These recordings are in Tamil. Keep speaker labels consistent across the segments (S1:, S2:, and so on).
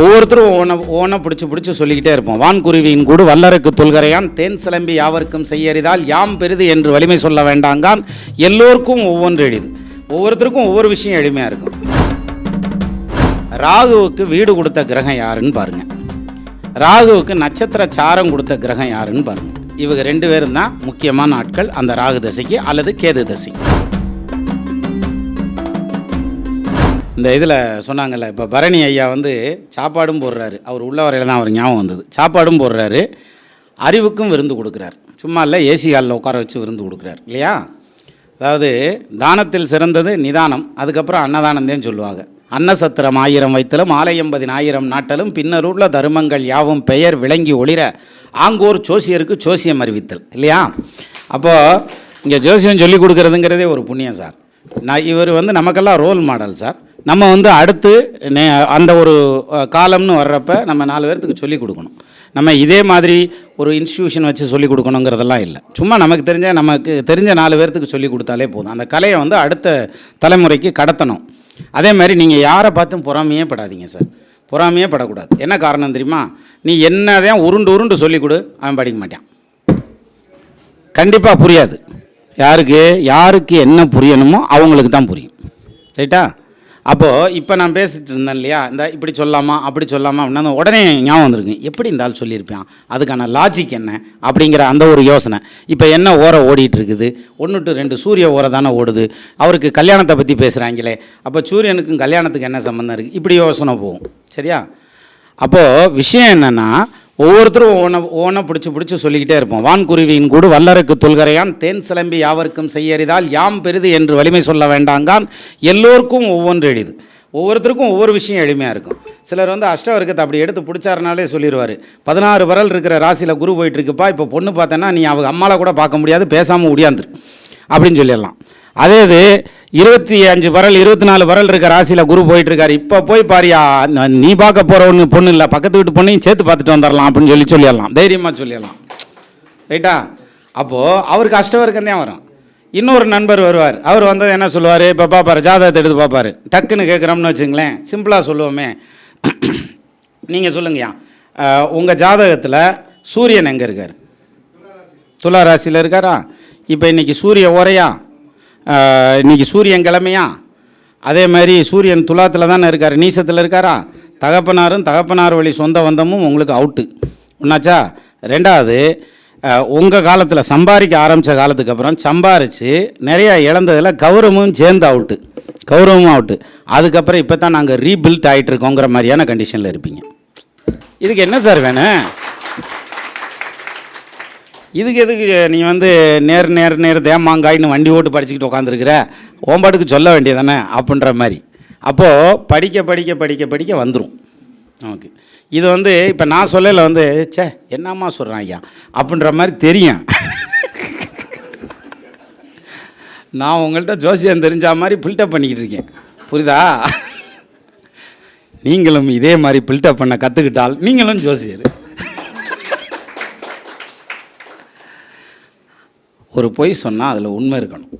S1: ஒவ்வொருத்தரும் ஓன ஓன பிடிச்சி பிடிச்சி சொல்லிக்கிட்டே இருப்போம். வான்குருவியின் கூடு வல்லருக்கு தொல்கரையான் தேன் சிலம்பி யாவருக்கும் செய்யறிதால் யாம் பெரிது என்று வலிமை சொல்ல வேண்டாங்கான் எல்லோருக்கும் ஒவ்வொன்று எளிது. ஒவ்வொருத்தருக்கும் ஒவ்வொரு விஷயம் எளிமையாக இருக்கும். ராகுவுக்கு வீடு கொடுத்த கிரகம் யாருன்னு பாருங்க. ராகுவுக்கு நட்சத்திர சாரம் கொடுத்த கிரகம் யாருன்னு பாருங்க. இவங்க ரெண்டு பேரும் தான் முக்கியமான ஆட்கள் அந்த ராகு தசைக்கு அல்லது கேது தசைக்கு. இந்த இதில் சொன்னாங்கல்ல இப்போ பரணி ஐயா வந்து சாப்பாடும் போடுறாரு. அவர் உள்ள வரையில் தான் அவர் ஞாபகம் வந்தது. சாப்பாடும் போடுறாரு. அறிவுக்கும் விருந்து கொடுக்குறாரு. சும்மா இல்லை ஏசி ஹாலில் உட்கார வச்சு விருந்து கொடுக்குறாரு. இல்லையா? அதாவது தானத்தில் சிறந்தது நிதானம் அதுக்கப்புறம் அன்னதானந்தேன்னு சொல்லுவாங்க. அன்னசத்திரம் ஆயிரம் வைத்தலும் ஆலயம்பதின் ஆயிரம் நாட்டலும் பின்னருள்ள தருமங்கள் யாவும் பெயர் விளங்கி ஒளிர ஆங்கோர் ஜோசியருக்கு ஜோசியம் அறிவித்தல். இல்லையா? அப்போது இங்கே ஜோசியம் சொல்லி கொடுக்குறதுங்கிறதே ஒரு புண்ணியம் சார். நான் இவர் வந்து நமக்கெல்லாம் ரோல் மாடல் சார். நம்ம வந்து அடுத்து நே அந்த ஒரு காலம்னு வர்றப்ப நம்ம நாலு பேர்த்துக்கு சொல்லிக் கொடுக்கணும். நம்ம இதே மாதிரி ஒரு இன்ஸ்டியூஷன் வச்சு சொல்லிக் கொடுக்கணுங்கிறதெல்லாம் இல்லை. சும்மா நமக்கு தெரிஞ்ச நமக்கு தெரிஞ்ச நாலு பேர்த்துக்கு சொல்லிக் கொடுத்தாலே போதும். அந்த கலையை வந்து அடுத்த தலைமுறைக்கு கடத்தணும். அதே மாதிரி நீங்கள் யாரை பார்த்தும் பொறாமையே படாதீங்க சார். பொறாமையே படக்கூடாது. என்ன காரணம் தெரியுமா? நீ என்னதான் உருண்டு உருண்டு சொல்லிக் கொடு அவன் படிக்க மாட்டான். கண்டிப்பாக புரியாது. யாருக்கு யாருக்கு என்ன புரியணுமோ அவங்களுக்கு தான் புரியும். ரைட்டா? அப்போது இப்போ நான் பேசிகிட்டு இருந்தேன் இல்லையா? இந்த இப்படி சொல்லாமா அப்படி சொல்லாமா அப்படின்னா உடனே ஞாபகம் வந்திருக்கு. எப்படி இந்த ஆள் சொல்லியிருப்பான்? அதுக்கான லாஜிக் என்ன? அப்படிங்கிற அந்த ஒரு யோசனை. இப்போ என்ன ஓர ஓடிட்டு இருக்குது? ஒன்று டு ரெண்டு சூரிய ஓர தானே ஓடுது. அவருக்கு கல்யாணத்தை பற்றி பேசுகிறாங்களே அப்போ சூரியனுக்கும் கல்யாணத்துக்கு என்ன சம்மந்தம் இருக்குது இப்படி யோசனை போகும். சரியா? அப்போது விஷயம் என்னென்னா ஒவ்வொருத்தரும் ஓன ஒவ்வொன்றை பிடிச்சி பிடிச்சி சொல்லிக்கிட்டே இருப்போம். வான்குருவியின் கூடு வல்லருக்கு தொல்கரையான் தேன் சிலம்பி யாவர்க்கும் செய்யறிதால் யாம் பெரிது என்று வலிமை சொல்ல வேண்டாங்கான். எல்லோருக்கும் ஒவ்வொன்று எளிது. ஒவ்வொருத்தருக்கும் ஒவ்வொரு விஷயம் எளிமையாக இருக்கும். சிலர் வந்து அஷ்டவர்க்கத்தை அப்படி எடுத்து பிடிச்சாருனாலே சொல்லிடுவார் பதினாறு வரல் இருக்கிற ராசியில் குரு போயிட்டு இருக்குப்பா இப்போ பொண்ணு பார்த்தேன்னா நீ அவங்க அம்மாவில் கூட பார்க்க முடியாது பேசாமல் ஒடியாந்துரு அப்படின்னு சொல்லிடலாம். அதே இது இருபத்தி அஞ்சு வரல் இருபத்தி நாலு வரல் இருக்க ராசியில் குரு போயிட்டுருக்காரு. இப்போ போய் பாரியா நீ பார்க்க போகிற ஒன்று பொண்ணு இல்லை பக்கத்து வீட்டு பொண்ணையும் சேர்த்து பார்த்துட்டு வந்துடலாம் அப்படின்னு சொல்லி சொல்லிடலாம். தைரியமாக சொல்லிடலாம். ரைட்டா? அப்போது அவருக்கு அஷ்டவர்க்கம் தான் வரும். இன்னொரு நண்பர் வருவார். அவர் வந்தது என்ன சொல்லுவார்? இப்போ பார்ப்பார் ஜாதகத்தை எடுத்து பார்ப்பார் டக்குன்னு கேட்குறோம்னு வச்சுங்களேன் சிம்பிளாக சொல்லுவோமே. நீங்கள் சொல்லுங்கய்யா. உங்கள் ஜாதகத்தில் சூரியன் எங்கே இருக்கார்? துலா ராசியில் இருக்காரா? இப்போ இன்றைக்கி சூரிய ஓரையா இன்றைக்கி சூரியன் கிழமையா அதே மாதிரி சூரியன் துலாத்தில் தானே இருக்கார். நீசத்தில் இருக்காரா? தகப்பனாரும் தகப்பனார் வழி சொந்த வந்தமும் உங்களுக்கு அவுட்டு ஒன்றாச்சா ரெண்டாவது உங்கள் காலத்தில் சம்பாதிக்க ஆரம்பித்த காலத்துக்கு அப்புறம் சம்பாரித்து நிறையா இழந்ததில் கௌரவமும் சேர்ந்து அவுட்டு கௌரவமும் அவுட்டு அதுக்கப்புறம் இப்போ தான் நாங்கள் ரீபில்ட் ஆகிட்டு இருக்கோங்கிற மாதிரியான கண்டிஷனில் இருப்பீங்க. இதுக்கு என்ன சார் வேணும்? இதுக்கு எதுக்கு நீ வந்து நேர் நேர் நேர் தேமாங்காய்னு வண்டி ஓட்டு படிச்சுக்கிட்டு உட்காந்துருக்குற ஓம்பாட்டுக்கு சொல்ல வேண்டியதானே அப்படின்ற மாதிரி. அப்போது படிக்க படிக்க படிக்க படிக்க வந்துடும் நமக்கு. இது வந்து இப்போ நான் சொல்லல வந்து ச்சே என்னம்மா சொல்கிறான் ஐயா? அப்படின்ற மாதிரி தெரியும். நான் உங்கள்கிட்ட ஜோசியம் தெரிஞ்ச மாதிரி பில்டப் பண்ணிக்கிட்டு இருக்கேன். புரியுதா? நீங்களும் இதே மாதிரி பில்டப் பண்ண கற்றுக்கிட்டால் நீங்களும் ஜோசியர். ஒரு பொய் சொன்னால் அதில் உண்மை இருக்கணும்.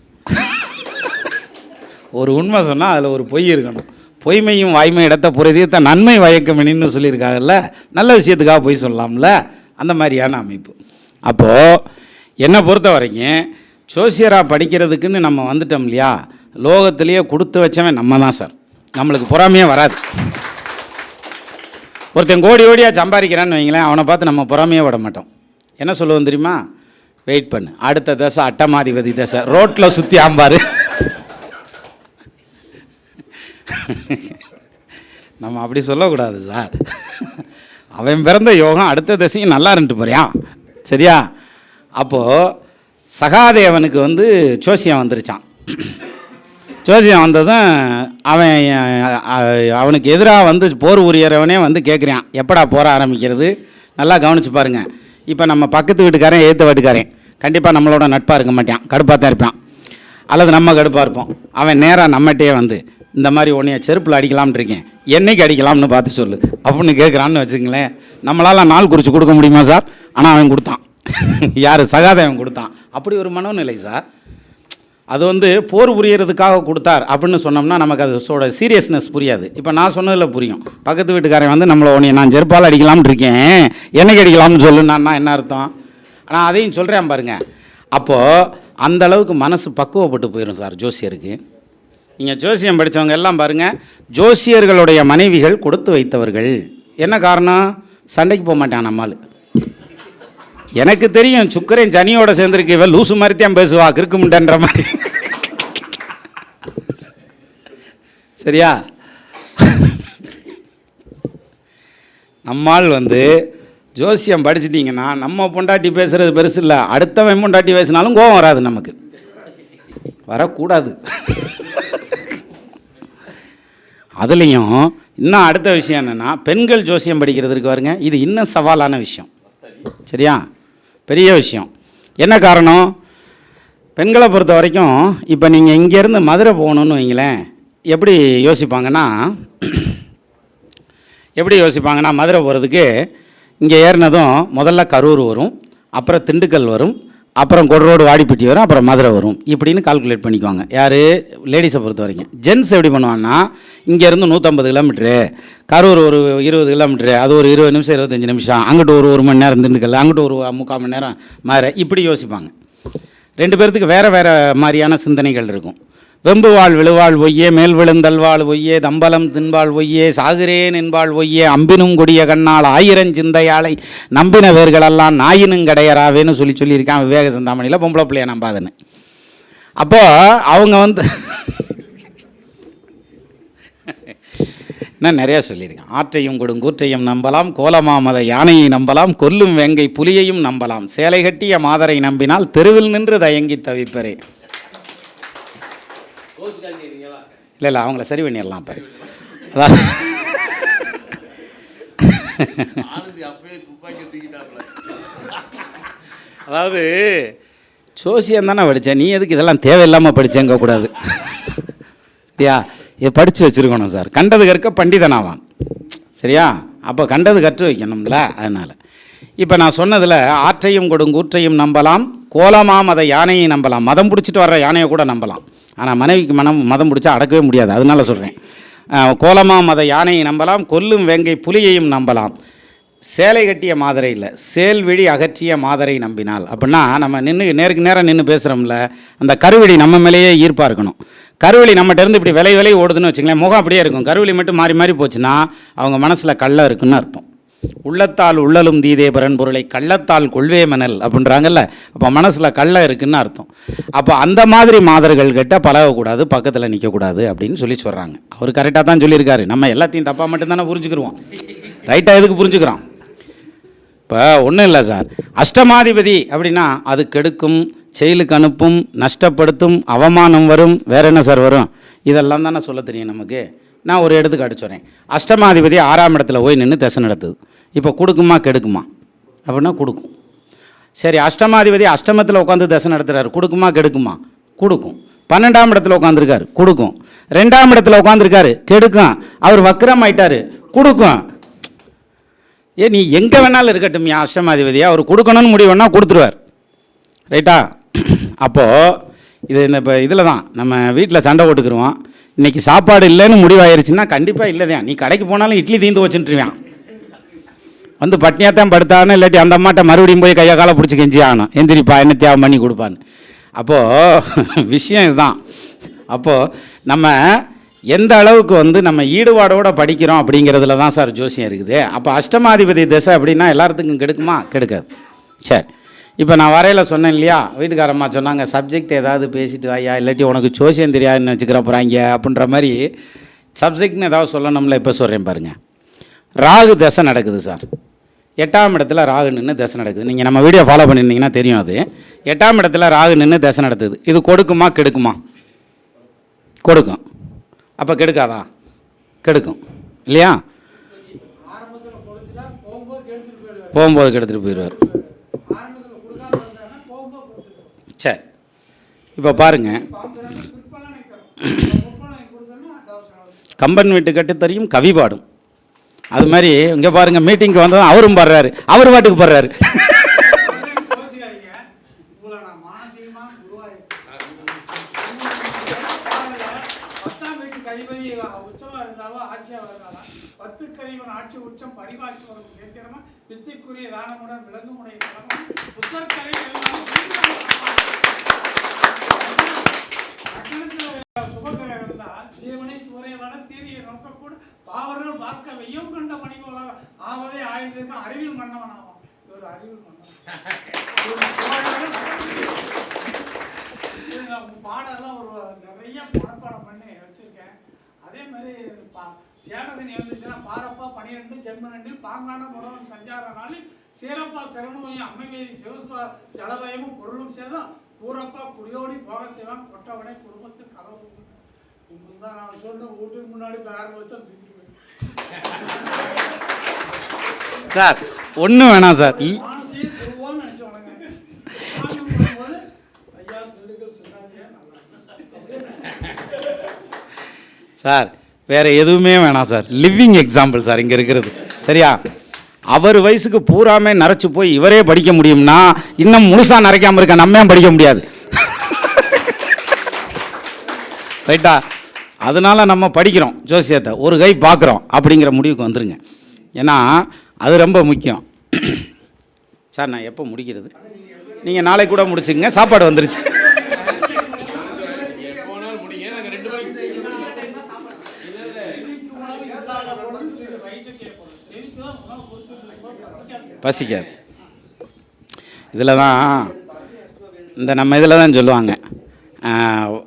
S1: ஒரு உண்மை சொன்னால் அதில் ஒரு பொய் இருக்கணும். பொய்மையும் வாய்மை இடத்த புரதியத்தை நன்மை வயக்கமினின்னு சொல்லியிருக்காங்கல்ல நல்ல விஷயத்துக்காக பொய் சொல்லலாம்ல அந்த மாதிரியான அமைப்பு. அப்போது என்னை பொறுத்த வரைக்கும் சோசியராக படிக்கிறதுக்குன்னு நம்ம வந்துட்டோம் இல்லையா லோகத்திலேயே கொடுத்து வச்சவன் நம்ம தான் சார். நம்மளுக்கு பொறாமையே வராது. ஒருத்தன் கோடி கோடியாக சம்பாதிக்கிறான்னு வைங்களேன் அவனை பார்த்து நம்ம பொறாமையே விட மாட்டோம். என்ன சொல்லுவோம் தெரியுமா? வெயிட் பண்ணு. அடுத்த தசை அட்டமாதிபதி தசை. ரோட்டில் சுற்றி ஆம்பார். நம்ம அப்படி சொல்லக்கூடாது சார். அவன் பிறந்த யோகம் அடுத்த தசையும் நல்லா இருந்துட்டு போறியா? சரியா? அப்போது சகாதேவனுக்கு வந்து ஜோசியம் வந்துருச்சான். ஜோசியம் வந்ததும் அவன் அவனுக்கு எதிராக வந்து போர் உரியறவனே வந்து கேட்குறான் எப்படா போற ஆரம்பிக்கிறது? நல்லா கவனிச்சு பாருங்கள் இப்போ நம்ம பக்கத்து வீட்டுக்காரன் ஏற்ற வீட்டுக்காரன். கண்டிப்பாக நம்மளோட நட்பாக இருக்க மாட்டான். கடுப்பாக தான் இருப்பான். அல்லது நம்ம கடுப்பாக இருப்போம். அவன் நேராக நம்மகிட்டே வந்து இந்த மாதிரி உன்னைய செருப்பில் அடிக்கலாம்னு இருக்கேன். என்னைக்கு அடிக்கலாம்னு பார்த்து சொல்லு. அப்படின்னு கேட்குறான்னு வச்சுங்களேன் நம்மளால் நாள் குறித்து கொடுக்க முடியுமா சார்? ஆனால் அவன் கொடுத்தான். யார்? சகாதேவன் கொடுத்தான். அப்படி ஒரு மனோநிலை சார். அது வந்து போர் புரியறதுக்காக கொடுத்தார் அப்படின்னு சொன்னோம்னா நமக்கு அதோட சீரியஸ்னஸ் புரியாது. இப்போ நான் சொன்னதில் புரியும். பக்கத்து வீட்டுக்காரன் வந்து நம்மளை உன்னை நான் செருப்பால் அடிக்கலாம்னு இருக்கேன். என்னைக்கு அடிக்கலாம்னு சொல்லுன்னா என்ன அர்த்தம்? ஆனால் அதையும் சொல்கிறேன் பாருங்கள் அப்போது அந்த அளவுக்கு மனசு பக்குவப்பட்டு போயிடும் சார் ஜோசியருக்கு. நீங்கள் ஜோசியம் படித்தவங்க எல்லாம் பாருங்கள் ஜோசியர்களுடைய மனைவிகள் கொடுத்து வைத்தவர்கள். என்ன காரணம்? சண்டைக்கு போக மாட்டான் நம்மால். எனக்கு தெரியும் சுக்கரன் சனியோட சேர்ந்துருக்கு இவன் லூசு மாதிரி தான் பேசுவா கிறுக்கு முண்டன்ற மாதிரி. சரியா? நம்மால் வந்து ஜோசியம் படிச்சிட்டிங்கன்னா நம்ம பொண்டாட்டி பேசுறது பெருசு இல்லை. அடுத்தவன் பொண்டாட்டி பேசினாலும் கோபம் வராது நமக்கு. வரக்கூடாது. அதுலேயும் இன்னும் அடுத்த விஷயம் என்னென்னா பெண்கள் ஜோசியம் படிக்கிறதுக்கு பாருங்க இது இன்னும் சவாலான விஷயம். சரியா? பெரிய விஷயம். என்ன காரணம்? பெண்களை பொறுத்த வரைக்கும் இப்போ நீங்கள் இங்கேருந்து மதுரை போகணுன்னு வைங்களேன் எப்படி யோசிப்பாங்கன்னா எப்படி யோசிப்பாங்கன்னா மதுரை போகிறதுக்கு இங்கே ஏறினதும் முதல்ல கரூர் வரும் அப்புறம் திண்டுக்கல் வரும் அப்புறம் கொடரோடு வாடிப்பட்டி வரும் அப்புறம் மதுரை வரும். இப்படின்னு கால்குலேட் பண்ணிக்குவாங்க. யார்? லேடிஸை பொறுத்த வரைக்கும் ஜென்ஸ் எப்படி பண்ணுவாங்கன்னா இங்கேருந்து நூற்றம்பது கிலோமீட்ரு கரூர் ஒரு இருபது கிலோமீட்ரு அது ஒரு இருபது நிமிஷம் இருபத்தஞ்சி நிமிஷம் அங்கிட்டு ஒரு ஒரு மணி நேரம் திண்டுக்கல் அங்கிட்டு ஒரு முக்கால் மணி நேரம் மாற இப்படி யோசிப்பாங்க. ரெண்டு பேர்த்துக்கு வேறு வேறு மாதிரியான சிந்தனைகள் இருக்கும். வெம்பு வாழ் விழுவாள் ஒய்யே மேல் விழுந்தல்வாள் ஒய்யே தம்பலம் தின்பாள் ஒய்யே சாகுரேன் என்பாள் ஒய்யே அம்பினும் கொடிய கண்ணால் ஆயிரம் சிந்தையாளை நம்பின வேர்களெல்லாம் நாயினும் கிடையறாவேன்னு சொல்லி சொல்லியிருக்கான் விவேக சிந்தாமணியில் பொம்பளை பிள்ளைய நம்பாதுன்னு. அப்போது அவங்க வந்து இன்னும் நிறையா சொல்லியிருக்கேன். ஆற்றையும் கொடுங்கூற்றையும் நம்பலாம் கோலமாமத யானையை நம்பலாம் கொல்லும் வேங்கை புலியையும் நம்பலாம். சேலை கட்டிய மாதரை நம்பினால் தெருவில் நின்று தயங்கி தவிப்பரே. இல்லை இல்லை அவங்கள சரி பண்ணிடலாம் இப்போ. அதாவது அதாவது சோசியம் தானே படித்தேன் நீ எதுக்கு இதெல்லாம் தேவையில்லாமல் படித்தேங்க கூடாது. சரியா? இதை படித்து வச்சுருக்கணும் சார். கண்டது கற்க பண்டிதனாவான் சரியா? அப்போ கண்டது கற்று வைக்கணும்ல அதனால். இப்போ நான் சொன்னதில் ஆற்றையும் கொடுங்கூற்றையும் நம்பலாம் கோலமாம் அதை யானையை நம்பலாம். மதம் பிடிச்சிட்டு வர்ற யானையை கூட நம்பலாம். ஆனால் மனைவிக்கு மனம் மதம் பிடிச்சா அடக்கவே முடியாது. அதனால சொல்கிறேன் கோலமா மத யானையை நம்பலாம் கொல்லும் வேங்கை புலியையும் நம்பலாம். சேலை கட்டிய மாதரை இல்லை சேல்விழி அகற்றிய மாதரை நம்பினால். அப்படின்னா நம்ம நின்று நேருக்கு நேரம் நின்று பேசுகிறோம்ல அந்த கருவெளி நம்ம மேலேயே ஈர்ப்பாக இருக்கணும். கருவெளி நம்மகிட்டருந்து இப்படி விலை விலை ஓடுதுன்னு வச்சுங்களேன் முகம் அப்படியே இருக்கும். கருவெளி மட்டும் மாறி மாறி போச்சுன்னா அவங்க மனசில் கள்ள இருக்குன்னு அர்த்தம். உள்ளத்தால் உள்ளலும் தீதே பரன் பொருளை கள்ளத்தால் கொள்வே மணல் அப்படின்றாங்கல்ல. அப்போ மனசில் கள்ள இருக்குன்னு அர்த்தம். அப்போ அந்த மாதிரி மாதர்கள் கிட்ட பழகக்கூடாது பக்கத்தில் நிற்கக்கூடாது அப்படின்னு சொல்லி சொல்கிறாங்க அவர் கரெக்டாக தான் சொல்லியிருக்காரு. நம்ம எல்லாத்தையும் தப்பாக மட்டும்தானே புரிஞ்சுக்கிருவோம். ரைட்டாக எதுக்கு புரிஞ்சுக்கிறோம்? இப்போ ஒன்றும் இல்லை சார். அஷ்டமாதிபதி அப்படின்னா அது கெடுக்கும் செயலுக்கு அனுப்பும் நஷ்டப்படுத்தும் அவமானம் வரும் வேற என்ன சார் வரும்? இதெல்லாம் தானே சொல்ல தெரியும் நமக்கு. நான் ஒரு எடுத்துக்காட்டு சொல்கிறேன் அஷ்டமாதிபதி ஆறாம் இடத்துல போய் நின்று திசை நடத்துது. இப்போ கொடுக்குமா கெடுக்குமா? அப்படின்னா கொடுக்கும். சரி அஷ்டமாதிபதி அஷ்டமத்தில் உட்காந்து தசை நடத்துறாரு. கொடுக்குமா கெடுக்குமா? கொடுக்கும். பன்னெண்டாம் இடத்துல உட்காந்துருக்காரு கொடுக்கும். ரெண்டாம் இடத்துல உட்காந்துருக்காரு கெடுக்கும். அவர் வக்கரம் ஆயிட்டாரு. கொடுக்கும். ஏ நீ எங்கே வேணாலும் இருக்கட்டும் என் அஷ்டமாதிபதியா அவர் கொடுக்கணும்னு முடிவுன்னா கொடுத்துருவார். ரைட்டா? அப்போது இது இந்த இப்போ இதில் தான் நம்ம வீட்டில் சண்டை போட்டுக்கிருவோம். இன்னைக்கு சாப்பாடு இல்லைன்னு முடிவாயிருச்சுன்னா கண்டிப்பாக இல்லைதான். நீ கடைக்கு போனாலும் இட்லி தீந்து வச்சுட்டுருவான் வந்து பட்னியாக தான் படுத்தான்னு இல்லாட்டி அந்த அம்மாட்ட மறுபடியும் போய் கையை காலை பிடிச்சி கெஞ்சி ஆகணும் எந்திரிப்பா என்ன தியாகம் பண்ணி கொடுப்பான்னு. அப்போது விஷயம் இதுதான். அப்போது நம்ம எந்த அளவுக்கு வந்து நம்ம ஈடுபாடோட படிக்கிறோம் அப்படிங்கிறதுல தான் சார் ஜோசியம் இருக்குது. அப்போ அஷ்டமாதிபதி திசை அப்படின்னா எல்லாத்துக்கும் கெடுக்குமா? கெடுக்காது. சரி. இப்போ நான் வரையில் சொன்னேன் இல்லையா? வீட்டுக்காரம்மா சொன்னாங்க சப்ஜெக்ட் ஏதாவது பேசிட்டு வாயா? இல்லாட்டி உனக்கு ஜோசியம் தெரியாதுன்னு வச்சுக்கிற போகிறாங்க அப்படின்ற மாதிரி சப்ஜெக்ட்னு ஏதாவது சொல்லணும்ல இப்போ சொல்கிறேன் பாருங்கள் ராகு தசை நடக்குது சார். எட்டாம் இடத்துல ராகு நின்று தசை நடக்குது. நீங்கள் நம்ம வீடியோ ஃபாலோ பண்ணியிருந்தீங்கன்னா தெரியும் அது. எட்டாம் இடத்துல ராகு நின்று தசை நடத்துது. இது கொடுக்குமா கெடுக்குமா? கொடுக்கும். அப்போ கெடுக்காதா? கெடுக்கும். இல்லையா? போகும்போது கெடுத்துட்டு போயிடுவார். சரி இப்போ பாருங்கள் கம்பன் வீட்டு கட்டு தெரியும் கவி பாடும். அது மாதிரி இங்கே பாருங்க மீட்டிங்க்கு வந்ததும் அவரும் பாடுறாரு அவர் பாட்டுக்கு பாடுறாரு.
S2: சுபகரை என்றால் ஜீவனை சூரியனான சீரிய நோக்கக்கூட பாவர்கள் பார்க்க வெய்யம் கண்ட மணி போல ஆவதே ஆயுதம் அறிவில் மன்னவன் ஆவான் இவர் அறிவில் மன்னவன் பாடெல்லாம் ஒரு நிறைய மனப்பாடம் பண்ணி வச்சிருக்கேன். அதே மாதிரி பா சேனசனி வந்துச்சுன்னா பாரப்பா பனிரெண்டு ஜென்மனண்டில் பாங்கான முடவன் சஞ்சார நாளில் சீரப்பா சிறனுமையும் அம்மைமேதி சிவஸ்வா ஜலபயமும் பொருளும் சேதம் ஊரப்பா குடியோடி போக செய்வான் கொற்றவனை குடும்பத்து கதவு தான் நான் சொன்ன வீட்டுக்கு முன்னாடி பேர் வச்சா தூக்கிட்டு
S1: சார் ஒன்றும் வேணாம் சார். சார் வேற எதுவுமே வேணாம் சார். லிவிங் எக்ஸாம்பிள் சார் இங்கே இருக்கிறது. சரியா? அவர் வயசுக்கு பூராமே நரைச்சு போய் இவரே படிக்க முடியும்னா இன்னும் முழுசா நரைக்காம இருக்க நம்ம படிக்க முடியாது? ரைட்டா அதனால நம்ம படிக்கிறோம் ஜோசியத்தை. ஒரு கை பார்க்குறோம் அப்படிங்கிற முடிவுக்கு வந்துருங்க. ஏன்னா அது ரொம்ப முக்கியம். சார் நான் எப்போ முடிக்கிறது? நீங்கள் நாளைக்கு கூட முடிச்சுங்க சாப்பாடு வந்துருச்சு.
S2: பசிக்காது.
S1: இதில் தான் இந்த நம்ம இதில் தான் சொல்லுவாங்க.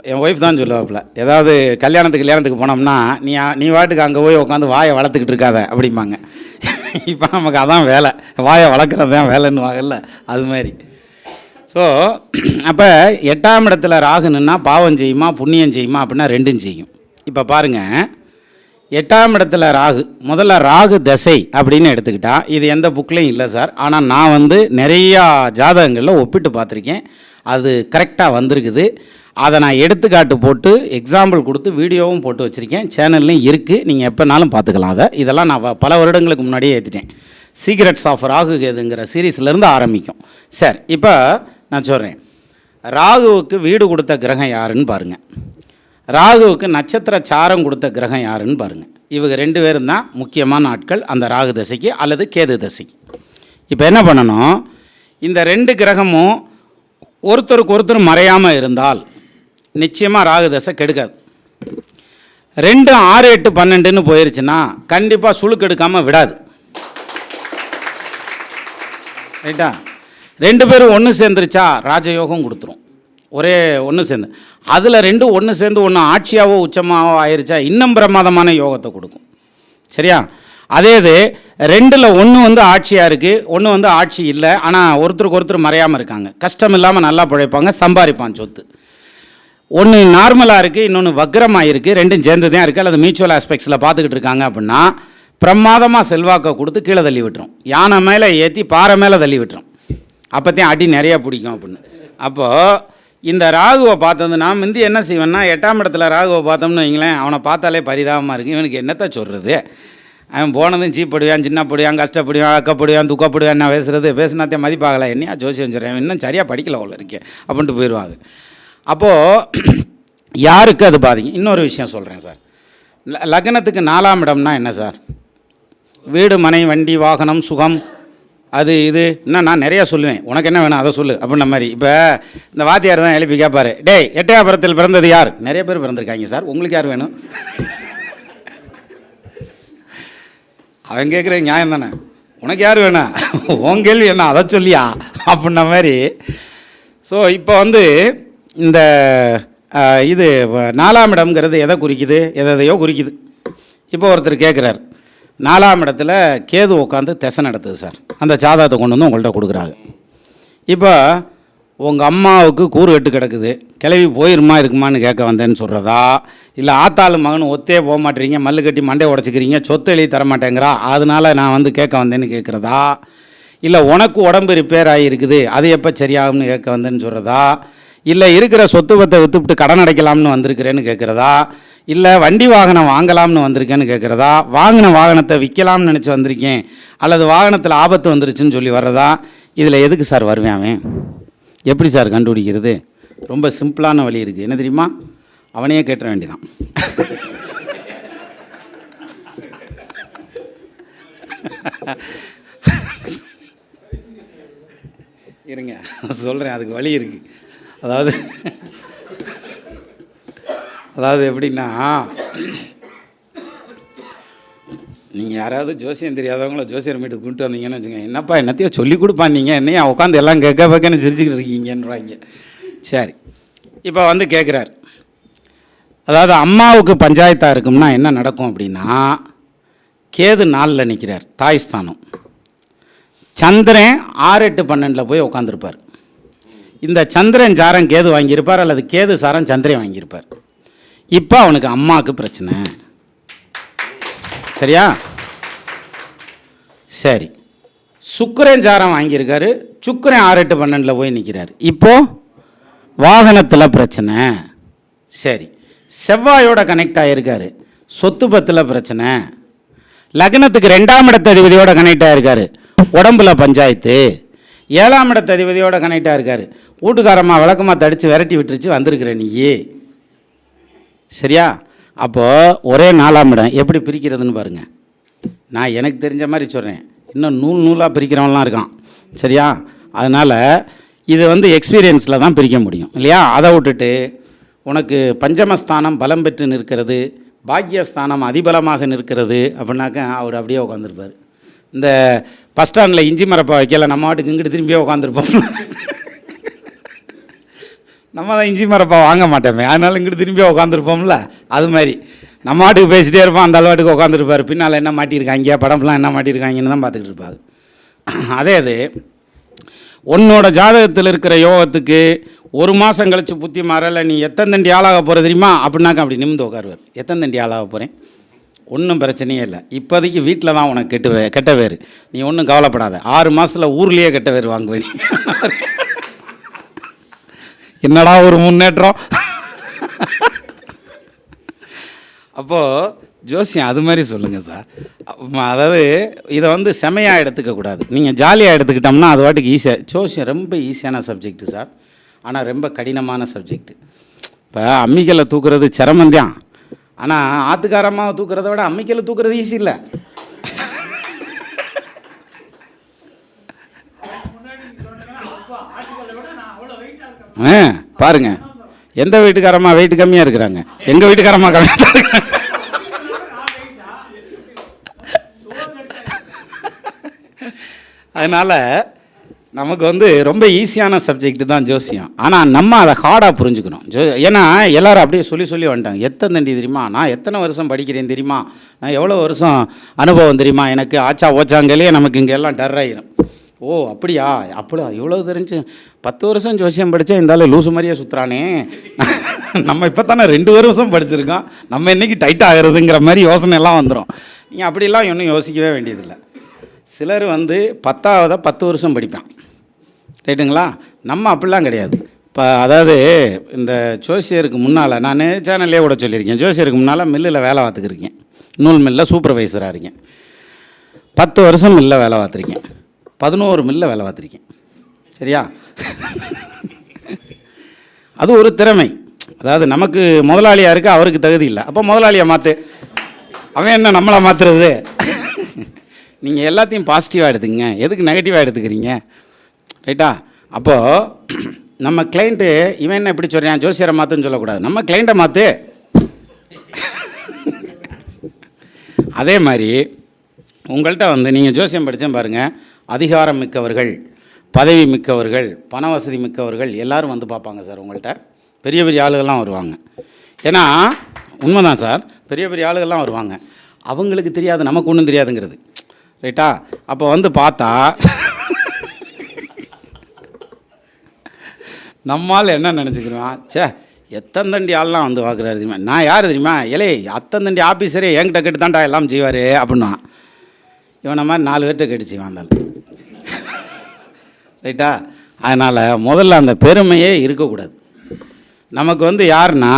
S1: என் ஒய்ஃப் தான் சொல்லுவாப்புல ஏதாவது கல்யாணத்துக்கு கல்யாணத்துக்கு போனோம்னா நீ நீ வாட்டுக்கு அங்கே போய் உட்காந்து வாயை வளர்த்துக்கிட்டு இருக்காத அப்படிம்பாங்க. இப்போ நமக்கு அதான் வேலை. வாயை வளர்க்குறது தான் வேலைன்னு வாங்கல்ல அது மாதிரி. ஸோ அப்போ எட்டாம் இடத்துல ராகுனுன்னா பாவம் செய்யுமா புண்ணியம் செய்யுமா அப்படின்னா ரெண்டும் செய்யும். இப்போ பாருங்கள் எட்டாம் இடத்துல ராகு முதல்ல ராகு தசை அப்படின்னு எடுத்துக்கிட்டால் இது எந்த புக்லேயும் இல்லை சார். ஆனால் நான் வந்து நிறையா ஜாதகங்களில் ஒப்பிட்டு பார்த்துருக்கேன். அது கரெக்டாக வந்திருக்குது. அதை நான் எடுத்துக்காட்டு போட்டு எக்ஸாம்பிள் கொடுத்து வீடியோவும் போட்டு வச்சுருக்கேன். சேனல்லையும் இருக்குது நீங்கள் எப்போனாலும் பார்த்துக்கலாம் அதை. இதெல்லாம் நான் வ- பல வருடங்களுக்கு முன்னாடியே ஏற்றிட்டேன் சீக்ரெட்ஸ் ஆஃப் ராகு கேதுங்கிற சீரீஸ்லேருந்து ஆரம்பிக்கும். சரி இப்போ நான் சொல்கிறேன் ராகுவுக்கு வீடு கொடுத்த கிரகம் யாருன்னு பாருங்கள் ராகுவுக்கு நட்சத்திர சாரம் கொடுத்த கிரகம் யாருன்னு பாருங்கள் இவங்க ரெண்டு பேரும் தான் முக்கியமான ஆட்கள் அந்த ராகு தசைக்கு அல்லது கேது தசைக்கு. இப்போ என்ன பண்ணணும்? இந்த ரெண்டு கிரகமும் ஒருத்தருக்கு ஒருத்தர் மறையாமல் இருந்தால் நிச்சயமாக ராகு தசை கெடுக்காது. ரெண்டு ஆறு எட்டு பன்னெண்டுன்னு போயிருச்சுன்னா கண்டிப்பாக சுழுக்கெடுக்காமல் விடாது. ரைட்டா? ரெண்டு பேரும் ஒன்று சேர்ந்துருச்சா ராஜயோகம் கொடுத்துரும். ஒரே ஒன்று சேர்ந்து. அதில் ரெண்டு ஒன்று சேர்ந்து ஒன்று ஆட்சியாவோ உச்சமாவோ ஆயிருச்சா இன்னும் பிரமாதமான யோகத்தை கொடுக்கும். சரியா? அதே இது ரெண்டில் ஒன்று வந்து ஆட்சியாக இருக்குது ஒன்று வந்து ஆட்சி இல்லை ஆனால் ஒருத்தருக்கு ஒருத்தர் மறையாமல் இருக்காங்க. கஷ்டம் இல்லாமல் நல்லா பிழைப்பாங்க சம்பாதிப்பான் சொத்து. ஒன்று நார்மலாக இருக்குது இன்னொன்று வக்ரமாக இருக்குது ரெண்டும் சேர்ந்து தான் இருக்குது அல்லது மியூச்சுவல் ஆஸ்பெக்ட்ஸில் பார்த்துக்கிட்டு இருக்காங்க அப்படின்னா பிரமாதமாக செல்வாக்கை கொடுத்து கீழே தள்ளி விட்டுரும். யானை மேலே ஏற்றி பாறை மேலே தள்ளி விட்டுரும். அப்போத்தையும் அடி நிறையா பிடிக்கும் அப்படின்னு. அப்போது இந்த ராகுவை பார்த்ததுன்னா முந்தி என்ன செய்வேன்னா எட்டாம் இடத்துல ராகுவை பார்த்தோம்னு வைங்களேன் அவனை பார்த்தாலே பரிதாபமாக இருக்குது இவனுக்கு என்னத்தை சொல்கிறது அவன் போனதும் சீப்படுவான் சின்னப்படுவான் கஷ்டப்படுவான் அக்கப்படுவான் துக்கப்படுவான் என்ன பேசுறது? பேசுனாத்தையும் மதிப்பாகலை. என்னையா ஜோசி சொல்கிறேன் இன்னும் சரியாக படிக்கல அவ்வளோ இருக்கேன் அப்படின்ட்டு போயிடுவாங்க. அப்போது யாருக்கு அது பாதிக்கும் இன்னொரு விஷயம் சொல்கிறேன் சார். ல- லக்னத்துக்கு நாலாம் இடம்னா என்ன சார்? வீடு மனை வண்டி வாகனம் சுகம். அது இது. இன்னும் நான் நிறையா சொல்லுவேன். உனக்கு என்ன வேணும் அதை சொல்லு அப்படின்ன மாதிரி. இப்போ இந்த வாத்தியார் தான் எழுப்பி கேட்பாரு டேய் எட்டயாபுரத்தில் பிறந்தது யார்? நிறைய பேர் பிறந்திருக்காங்க சார். உங்களுக்கு யார் வேணும்? அவன் கேட்குற நியாயம் தானே? உனக்கு யார் வேணும் உன் கேள்வி என்ன அதை சொல்லியா? அப்படின்ன மாதிரி. ஸோ இப்போ வந்து இந்த இது நாலாம் இடம்ங்கிறது எதை குறிக்குது? எதை எதையோ குறிக்குது. இப்போ ஒருத்தர் கேட்குறாரு நாலாம் இடத்துல கேது உட்காந்து திசை நடத்துது சார். அந்த ஜாதகத்தை கொண்டு வந்து உங்கள்கிட்ட கொடுக்குறாங்க. இப்போ உங்கள் அம்மாவுக்கு கூறு கட்டு கிடக்குது. கிளவி போயிருமா இருக்குமான்னு கேட்க வந்தேன்னு சொல்கிறதா இல்லை ஆத்தாளு மகன் ஒத்தே போக மாட்டேறீங்க மல்லு கட்டி மண்டை உடச்சிக்கிறீங்க சொத்து எழுதி தர அதனால் நான் வந்து கேட்க வந்தேன்னு கேட்குறதா இல்லை உனக்கு உடம்பு ரிப்பேர் ஆகியிருக்குது அது எப்போ சரியாகும்னு கேட்க வந்தேன்னு சொல்கிறதா இல்லை இருக்கிற சொத்து பத்தை விற்றுவிட்டு கடன் அடைக்கலாம்னு வந்திருக்கிறேன்னு கேட்குறதா இல்லை வண்டி வாகனம் வாங்கலாம்னு வந்திருக்கேன்னு கேட்குறதா வாங்கின வாகனத்தை விற்கலாம்னு நினச்சி வந்திருக்கேன். அல்லது வாகனத்தில் ஆபத்து வந்துருச்சுன்னு சொல்லி வர்றதா? இதில் எதுக்கு சார் வருவேன் அவன்? எப்படி சார் கண்டுபிடிக்கிறது? ரொம்ப சிம்பிளான வழி இருக்குது என்ன தெரியுமா? அவனையே கேட்டுற வேண்டிதான். இருங்க சொல்கிறேன் அதுக்கு வழி இருக்குது அதாவது அதாவது எப்படின்னா நீங்கள் யாராவது ஜோசியம் தெரியாதவங்கள ஜோசியர் மீட்டு கூப்பிட்டு வந்தீங்கன்னு வச்சுங்க என்னப்பா என்னத்தையோ சொல்லி கொடுப்பான் நீங்கள் என்னையா உட்காந்து எல்லாம் கேட்க பக்கன்னு சிரிச்சுக்கிட்டு இருக்கீங்கன்றாங்க. சரி. இப்போ வந்து கேட்குறாரு அதாவது அம்மாவுக்கு பஞ்சாயத்தாக இருக்கும்னா என்ன நடக்கும் அப்படின்னா கேது நாளில் நிற்கிறார் தாய் ஸ்தானம். சந்திரன் ஆறு எட்டு பன்னெண்டில் போய் உட்காந்துருப்பார் இந்த சந்திரன் சாரம் கேது வாங்கியிருப்பார் அல்லது கேது சாரம் சந்திரன் வாங்கியிருப்பார். இப்போ அவனுக்கு அம்மாவுக்கு பிரச்சனை. சரியா? சரி. சுக்கரன் சாரம் வாங்கியிருக்காரு. சுக்கரன் ஆறு எட்டு பன்னெண்டில் போய் நிற்கிறார் இப்போது வாகனத்தில் பிரச்சனை. சரி. செவ்வாயோட கனெக்ட் ஆகியிருக்காரு சொத்து பத்தில் பிரச்சனை. லக்னத்துக்கு ரெண்டாம் இடத்த அதிபதியோட கனெக்ட் ஆகிருக்காரு உடம்புல பஞ்சாயத்து. ஏழாம் இடத்த அதிபதியோட கனெக்ட் ஆகிருக்காரு வீட்டுக்காரம்மா விளக்கமாக தடித்து விரட்டி விட்டுருச்சு வந்திருக்கிற நீயே. சரியா? அப்போது ஒரே நாலாம் இடம். எப்படி பிரிக்கிறதுன்னு பாருங்கள் நான் எனக்கு தெரிஞ்ச மாதிரி சொல்கிறேன் இன்னும் நூல் நூலாக பிரிக்கிறவன்லாம் இருக்கான். சரியா? அதனால் இது வந்து எக்ஸ்பீரியன்ஸில் தான் பிரிக்க முடியும். இல்லையா? அதை விட்டுட்டு உனக்கு பஞ்சமஸ்தானம் பலம் பெற்று நிற்கிறது பாக்கியஸ்தானம் அதிபலமாக நிற்கிறது அப்படின்னாக்க அவர் அப்படியே உட்காந்துருப்பார் இந்த பஸ் ஸ்டாண்டில் இஞ்சி மரப்பா வைக்கல நம்ம வாட்டுக்கு இங்கிட்டு திரும்பியே உட்காந்துருப்போம் நம்ம தான் இஞ்சி மரப்பா வாங்க மாட்டோமே. அதனால இங்கிட்டு திரும்பி உட்காந்துருப்போம்ல அது மாதிரி. நம்ம வாட்டுக்கு பேசிட்டே இருப்போம் அந்த அளவாட்டுக்கு உட்காந்துருப்பார் பின்னால் என்ன மாட்டியிருக்காங்க? படம்லாம் என்ன மாட்டியிருக்காங்கன்னு தான் பார்த்துக்கிட்டு இருப்பார். அதே அது உன்னோட ஜாதகத்தில் இருக்கிற யோகத்துக்கு ஒரு மாதம் கழித்து புத்தி மாறல நீ எத்தனை தண்டி ஆளாக போகிற தெரியுமா? அப்படின்னாக்கா அப்படி நிமிந்து உட்காருவார் எத்தனை தண்டி ஆளாக போகிறேன் ஒன்றும் பிரச்சனையே இல்லை. இப்போதைக்கு வீட்டில் தான் உனக்கு கெட்டு கெட்ட வேறு நீ ஒன்றும் கவலைப்படாத. ஆறு மாதத்தில் ஊர்லேயே கெட்ட வேறு வாங்குவேன். என்னடா ஒரு முன்னேற்றம்? அப்போது ஜோசியம் அது மாதிரி சொல்லுங்கள் சார். அதாவது இதை வந்து செமையாக எடுத்துக்கக்கூடாது நீங்கள் ஜாலியாக எடுத்துக்கிட்டோம்னா அது வாட்டுக்கு ஈஸியாக ஜோசியம் ரொம்ப ஈஸியான சப்ஜெக்ட்டு சார். ஆனால் ரொம்ப கடினமான சப்ஜெக்ட் இப்போ அம்மிக்கலை தூக்குறது சிரமந்தான். ஆனால் ஆத்துக்காரமாக தூக்குறத விட அம்மிக்கலை தூக்குறது ஈஸி இல்லை
S2: முன்னாடி நீங்க சொன்னீங்கன்னா அப்பா ஆட்டுக்களை விட நான் அவ்வளோ வெயிட்டாக இருக்கேன்
S1: ஆ பாருங்க. எந்த வீட்டுக்காரம்மா வெயிட் கம்மியாக இருக்கிறாங்க? எங்கள் வீட்டுக்காரம்மா கம்மியாக அதனால் நமக்கு வந்து ரொம்ப ஈஸியான சப்ஜெக்ட் தான் ஜோசியம். ஆனால் நம்ம அதை ஹார்டாக புரிஞ்சுக்கணும். ஜோ ஏன்னா எல்லாரும் அப்படியே சொல்லி சொல்லி வந்துட்டாங்க. எத்தனை தண்டி தெரியுமா? நான் எத்தனை வருஷம் படிக்கிறேன் தெரியுமா? நான் எவ்வளோ வருஷம் அனுபவம் தெரியுமா? எனக்கு ஆச்சா ஓச்சாங்கலேயே நமக்கு இங்கே எல்லாம் டர் ஆயிரும் ஓ அப்படியா? அப்படியா இவ்வளோ தெரிஞ்சு பத்து வருஷம் ஜோசியம் படித்தா இருந்தாலும் லூசு மாதிரியே சுற்றுறானே நம்ம இப்போ தானே ரெண்டு வருஷம் படிச்சிருக்கோம். நம்ம இன்றைக்கி டைட் ஆகிறதுங்கிற மாதிரி யோசனை எல்லாம் வந்துடும் நீங்கள் அப்படிலாம் ஒன்றும் யோசிக்கவே வேண்டியதில்லை. சிலர் வந்து பத்தாவதை பத்து வருஷம் படிப்பான். ரைட்டுங்களா? நம்ம அப்படிலாம் கிடையாது. இப்போ அதாவது இந்த ஜோசியருக்கு முன்னால் நான் சேனல்லே கூட சொல்லியிருக்கேன். ஜோசியருக்கு முன்னால் மில்லில் வேலை பார்த்துக்கிருக்கேன் நூல் மில்லில் சூப்பர்வைசராக இருக்கேன். பத்து வருஷம் மில்லில் வேலை பார்த்துருக்கேன். பதினோரு மில்லில் வேலை பார்த்துருக்கேன். சரியா? அது ஒரு திறமை. அதாவது நமக்கு முதலாளியாக இருக்க அவருக்கு தகுதி இல்லை. அப்போ முதலாளியை மாற்று அவன் என்ன நம்மளை மாற்றுறது நீங்கள் எல்லாத்தையும் பாசிட்டிவாக எடுத்துக்கங்க. எதுக்கு நெகட்டிவாக எடுத்துக்கிறீங்க? ரைட்டா அப்போது நம்ம கிளைண்ட்டு இவன் என்ன இப்படி சொல்கிறான் ஜோசியரை மாற்றுன்னு சொல்லக்கூடாது. நம்ம கிளைண்ட்டை மாற்று அதே மாதிரி உங்கள்கிட்ட வந்து நீங்கள் ஜோசியம் படித்தேன் பாருங்கள் அதிகாரம் மிக்கவர்கள் பதவி மிக்கவர்கள் பண வசதி மிக்கவர்கள் எல்லாரும் வந்து பார்ப்பாங்க சார் உங்கள்கிட்ட பெரிய பெரிய ஆளுகள்லாம் வருவாங்க. ஏன்னா உண்மைதான் சார் பெரிய பெரிய ஆளுகள்லாம் வருவாங்க. அவங்களுக்கு தெரியாது நமக்கு ஒன்றும் தெரியாதுங்கிறது. ரைட்டா? அப்போ வந்து பார்த்தா நம்மால் என்ன நினச்சிக்கிறோம்? ச்சே எத்தனை தண்டி ஆள்லாம் வந்து பார்க்குறாரு தெரியுமா? நான் யார் தெரியுமா? இலே அத்தந்தண்டி ஆஃபீஸரே என்கிட்ட கேட்டு தான்டா எல்லாம் செய்வார் அப்படின்னா. இவனை மாதிரி நாலு பேர்கிட்ட கெட்டு செய்வான் அந்த ரைட்டா? அதனால் முதல்ல அந்த பெருமையே இருக்கக்கூடாது. நமக்கு வந்து யாருன்னா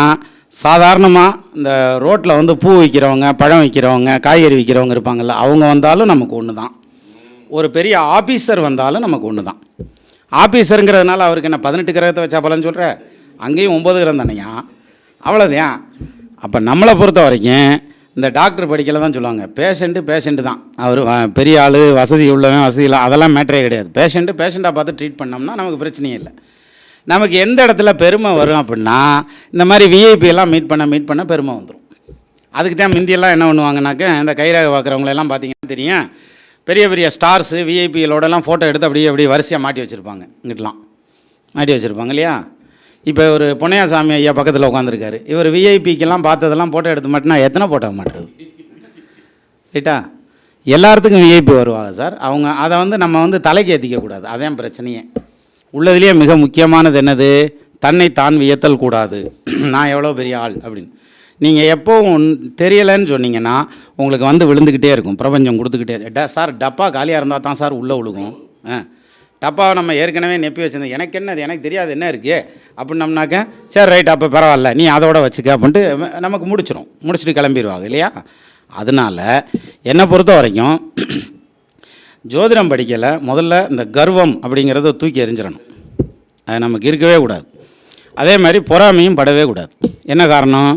S1: சாதாரணமாக இந்த ரோட்டில் வந்து பூ விற்கிறவங்க பழம் விற்கிறவங்க காய்கறி விற்கிறவங்க இருப்பாங்கள்ல அவங்க வந்தாலும் நமக்கு ஒன்று தான் ஒரு பெரிய ஆஃபீஸர் வந்தாலும் நமக்கு ஒன்று தான் ஆஃபீஸருங்கிறதுனால அவருக்கு என்ன பதினெட்டு கிரகத்தை வச்சா பலன்னு சொல்கிற அங்கேயும் ஒம்பது கிரகம் தானையா? அவ்வளோதான் அப்போ நம்மளை பொறுத்த வரைக்கும் இந்த டாக்டர் படிக்கல தான் சொல்லுவாங்க. பேஷண்ட்டு பேஷண்ட்டு தான். அவர் பெரிய ஆள் வசதி உள்ளவன் வசதி இல்லை அதெல்லாம் மேட்டரே கிடையாது. பேஷண்ட்டு பேஷண்ட்டாக பார்த்து ட்ரீட் பண்ணோம்னா நமக்கு பிரச்சனையே இல்லை. நமக்கு எந்த இடத்துல பெருமை வரும் அப்படின்னா இந்த மாதிரி விஐபி எல்லாம் மீட் பண்ண மீட் பண்ண பெருமை வந்துடும் அதுக்கு தான் முந்தியெல்லாம் என்ன பண்ணுவாங்கனாக்க இந்த கைராக பார்க்குறவங்களெல்லாம் பார்த்தீங்கன்னா தெரியும். பெரிய பெரிய ஸ்டார்ஸு விஐபிகளோடலாம் ஃபோட்டோ எடுத்து அப்படியே அப்படியே வரிசையாக மாட்டி வச்சுருப்பாங்க. இங்கிட்டலாம். மாட்டி வச்சுருப்பாங்க இல்லையா? இப்போ ஒரு பொன்னையாசாமி ஐயா பக்கத்தில் உட்காந்துருக்காரு இவர் விஐபிக்கெல்லாம் பார்த்ததெல்லாம் ஃபோட்டோ எடுத்து மாட்டேன்னா எத்தனை போட்டோ மாட்டேது? ரைட்டா? எல்லாத்துக்கும் விஐபி வருவாங்க சார். அவங்க அதை வந்து நம்ம வந்து தலைக்கு ஏற்றிக்கக்கூடாது அதான் பிரச்சனையே. உள்ளதுலேயே மிக முக்கியமானது என்னது? தன்னை தான் வியத்தல் கூடாது. நான் எவ்வளோ பெரிய ஆள் அப்படின்னு. நீங்கள் எப்போ தெரியலைன்னு சொன்னீங்கன்னா உங்களுக்கு வந்து விழுந்துக்கிட்டே இருக்கும். பிரபஞ்சம் கொடுத்துக்கிட்டே ட சார் டப்பா காலியாக இருந்தால் தான் சார் உள்ளே விழுகும் ஆ. டப்பாவை நம்ம ஏற்கனவே நெப்பி வச்சுருந்தோம். எனக்கு என்ன அது? எனக்கு தெரியாது. என்ன இருக்குது அப்படின்னம்னாக்க சரி ரைட் அப்போ பரவாயில்ல. நீ அதோட வச்சுக்க அப்படின்ட்டு நமக்கு முடிச்சிடும் முடிச்சுட்டு கிளம்பிடுவாங்க இல்லையா? அதனால் என்னை பொறுத்த வரைக்கும் ஜோதிடம் படிக்கலை. முதல்ல இந்த கர்வம் அப்படிங்கிறத தூக்கி எரிஞ்சிடணும் அது நமக்கு இருக்கவே கூடாது. அதே மாதிரி பொறாமையும் படவே கூடாது. என்ன காரணம்?